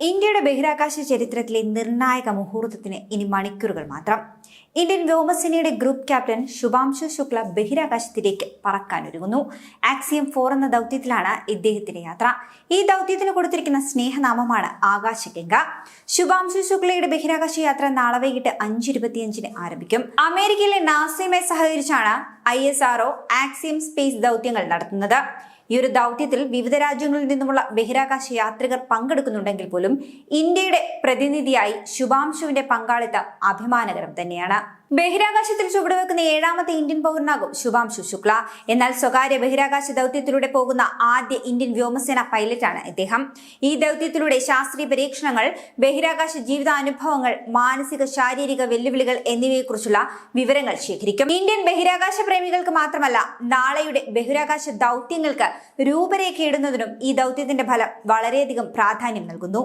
ഇന്ത്യയുടെ ബഹിരാകാശ ചരിത്രത്തിലെ നിർണായക മുഹൂർത്തത്തിന് ഇനി മണിക്കൂറുകൾ മാത്രം. ഇന്ത്യൻ വ്യോമസേനയുടെ ഗ്രൂപ്പ് ക്യാപ്റ്റൻ ശുഭാംശു ശുക്ല ബഹിരാകാശത്തിലേക്ക് പറക്കാനൊരുങ്ങുന്നു ആക്സിയം ഫോർ എന്ന ദൗത്യത്തിലാണ് ഇദ്ദേഹത്തിന്റെ യാത്ര. ഈ ദൗത്യത്തിന് കൊടുത്തിരിക്കുന്ന സ്നേഹനാമമാണ് ആകാശഗംഗ. ശുഭാംശു ശുക്ലയുടെ ബഹിരാകാശ യാത്ര നാളെ വൈകിട്ട് അഞ്ച് ഇരുപത്തിയഞ്ചിന് ആരംഭിക്കും. അമേരിക്കയിലെ നാസയുമായി സഹകരിച്ചാണ് I S R O Axiom space ദൗത്യങ്ങൾ നടത്തുന്നത്. ഈ ഒരു ദൗത്യത്തിൽ വിവിധ രാജ്യങ്ങളിൽ നിന്നുമുള്ള ബഹിരാകാശ യാത്രികർ പങ്കെടുക്കുന്നുണ്ടെങ്കിൽ പോലും ഇന്ത്യയുടെ പ്രതിനിധിയായി ശുഭാംശുവിന്റെ പങ്കാളിത്തം അഭിമാനകരം തന്നെയാണ്. ബഹിരാകാശത്തിൽ ചുവടുവെക്കുന്ന ഏഴാമത്തെ ഇന്ത്യൻ പൗരനാകും ശുഭാംശു ശുക്ല. എന്നാൽ സ്വകാര്യ ബഹിരാകാശ ദൗത്യത്തിലൂടെ പോകുന്ന ആദ്യ ഇന്ത്യൻ വ്യോമസേന പൈലറ്റാണ് ഇദ്ദേഹം. ഈ ദൗത്യത്തിലൂടെ ശാസ്ത്രീയ പരീക്ഷണങ്ങൾ ബഹിരാകാശ ജീവിതാനുഭവങ്ങൾ മാനസിക ശാരീരിക വെല്ലുവിളികൾ എന്നിവയെക്കുറിച്ചുള്ള വിവരങ്ങൾ ശേഖരിക്കും. ഇന്ത്യൻ ബഹിരാകാശ പ്രേമികൾക്ക് മാത്രമല്ല നാളെയുടെ ബഹിരാകാശ ദൗത്യങ്ങൾക്ക് രൂപരേഖയിടുന്നതിനും ഈ ദൗത്യത്തിന്റെ ഫലം വളരെയധികം പ്രാധാന്യം നൽകുന്നു.